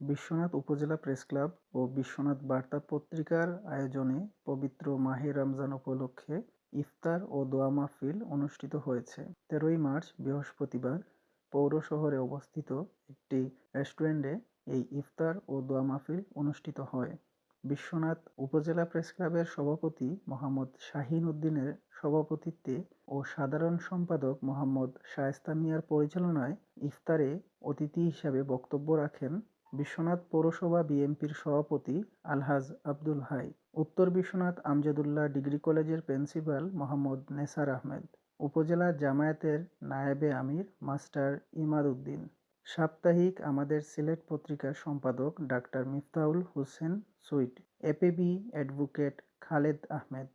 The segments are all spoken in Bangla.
বিশ্বনাথ উপজেলা প্রেসক্লাব ও বিশ্বনাথ বার্তা পত্রিকার আয়োজনে পবিত্র মাহে রমজান উপলক্ষে ইফতার ও দোয়া মাহফিল অনুষ্ঠিত হয়েছে। তেরোই মার্চ, বৃহস্পতিবার, পৌর শহরে অবস্থিত একটি রেস্টুরেন্টে এই ইফতার ও দোয়া মাহফিল অনুষ্ঠিত হয়। বিশ্বনাথ উপজেলা প্রেসক্লাবের সভাপতি মোহাম্মদ শাহীন উদ্দিনের সভাপতিত্বে ও সাধারণ সম্পাদক মোহাম্মদ শায়েস্তা মিয়ার পরিচালনায় ইফতারে অতিথি হিসাবে বক্তব্য রাখেন বিশ্বনাথ পৌরসভা বিএনপির সভাপতি আলহাজ আব্দুল হাই, উত্তর বিশ্বনাথ আমজাদুল্লাহ ডিগ্রি কলেজের প্রিন্সিপাল মোহাম্মদ নেসার আহমেদ, উপজেলা জামায়াতের নায়েবে আমির মাস্টার ইমাদ উদ্দিন, সাপ্তাহিক আমাদের সিলেট পত্রিকার সম্পাদক doctor Miftaul Hossain sweet, APB advocate Khaled Ahmed,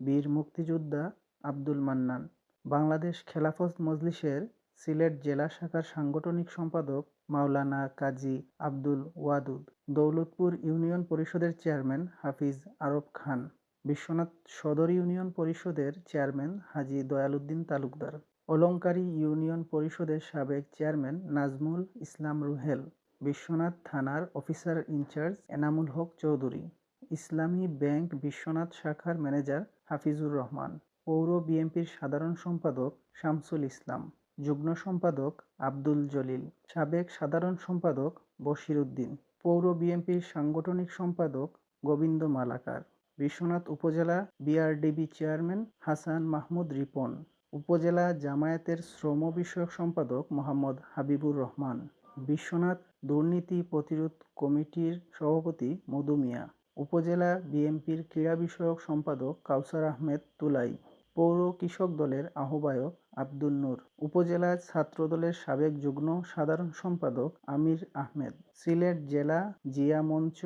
বীর মুক্তিযোদ্ধা আব্দুল মান্নান, বাংলাদেশ খেলাফত মজলিসের সিলেট জেলা শাখার সাংগঠনিক সম্পাদক মাওলানা কাজী আব্দুল ওয়াদুদ, দৌলতপুর ইউনিয়ন পরিষদের চেয়ারম্যান হাফিজ আরব খান, বিশ্বনাথ সদর ইউনিয়ন পরিষদের চেয়ারম্যান হাজি দয়ালউদ্দিন তালুকদার, অলংকারী ইউনিয়ন পরিষদের সাবেক চেয়ারম্যান নাজমুল ইসলাম রুহেল, বিশ্বনাথ থানার officer in charge Enamul Haque Chowdhury, Islami bank Biswanath শাখার ম্যানেজার হাফিজুর রহমান, পৌর বিএনপির সাধারণ সম্পাদক শামসুল ইসলাম। যুগ্ম সম্পাদক আব্দুল জলিল, সাবেক সাধারণ সম্পাদক বশির উদ্দিন, পৌর বিএনপির সাংগঠনিক সম্পাদক গোবিন্দ মালাকার, বিশ্বনাথ উপজেলা বিআরডিবি চেয়ারম্যান হাসান মাহমুদ রিপন, উপজেলা জামায়াতের শ্রম বিষয়ক সম্পাদক মোহাম্মদ হাবিবুর রহমান, বিশ্বনাথ দুর্নীতি প্রতিরোধ কমিটির সভাপতি মধু মিয়া, উপজেলা বিএনপির ক্রীড়া বিষয়ক সম্পাদক কাউসার আহমেদ তুলাই পৌর কৃষক দলের আহ্বায়ক আব্দুল নূর, উপজেলা ছাত্রদলের সাবেক যুগ্ম সাধারণ সম্পাদক আমির আহমেদ, সিলেট জেলা জিয়া মঞ্চ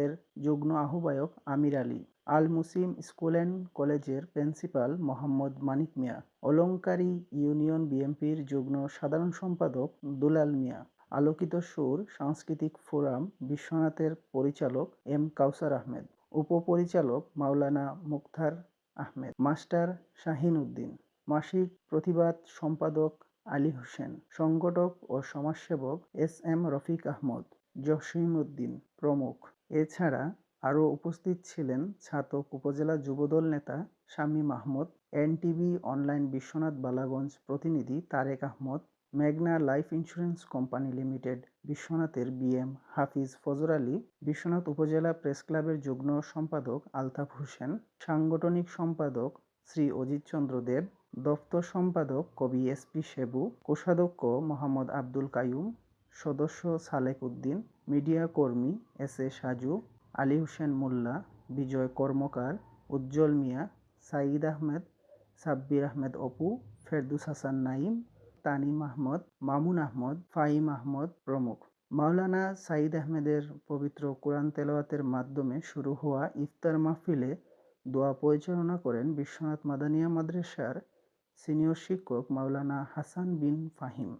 এর যুগ্ম আহ্বায়ক আমির আলী, আল মুসিম স্কুল অ্যান্ড কলেজের প্রিন্সিপাল মোহাম্মদ মানিক মিয়া, অলংকারী ইউনিয়ন বিএনপির যুগ্ম সাধারণ সম্পাদক দুলাল মিয়া, আলোকিত সুর সাংস্কৃতিক ফোরাম বিশ্বনাথের পরিচালক এম কাউসার আহমেদ, উপপরিচালক মাওলানা মুখতার আহমেদ। মাস্টার শাহিন উদ্দিন। মাসিক প্রতিবাদ সম্পাদক আলী হোসেন। সংগঠক ও সমাজসেবক এস এম রফিক আহমদ। জসিম উদ্দিন প্রমুখ। এছাড়া আরও উপস্থিত ছিলেন ছাতক উপজেলা যুবদল নেতা শামীম আহমদ, এনটিভি অনলাইন বিশ্বনাথ বালাগঞ্জ প্রতিনিধি তারেক আহমদ মেঘনা লাইফ ইন্স্যুরেন্স কোম্পানি লিমিটেড, বিশ্বনাথের বিএম হাফিজ ফজর আলী, বিশ্বনাথ উপজেলা প্রেসক্লাবের যুগ্ম সম্পাদক আলতাফ হোসেন, সাংগঠনিক সম্পাদক শ্রী অজিত চন্দ্র দেব, দপ্তর সম্পাদক কবি এস পি শেবু কোষাধ্যক্ষ মোহাম্মদ আব্দুল কায়ুম সদস্য সালেক উদ্দিন, মিডিয়া কর্মী এস এ সাজু, আলী হোসেন মোল্লা, বিজয় কর্মকার, উজ্জ্বল মিয়া, সাঈদ আহমেদ, সাব্বির আহমেদ অপু, ফেরদুস হাসান নাইম তানিম আহমদ মামুন আহমদ, ফাহিম আহমদ প্রমুখ। মাওলানা সাঈদ আহমেদের পবিত্র কোরআন তেলাওয়াতের মাধ্যমে শুরু হওয়া ইফতার মাহফিলে দোয়া পরিচালনা করেন বিশ্বনাথ মাদানিয়া মাদ্রাসার সিনিয়র শিক্ষক মাওলানা হাসান বিন ফাহিম।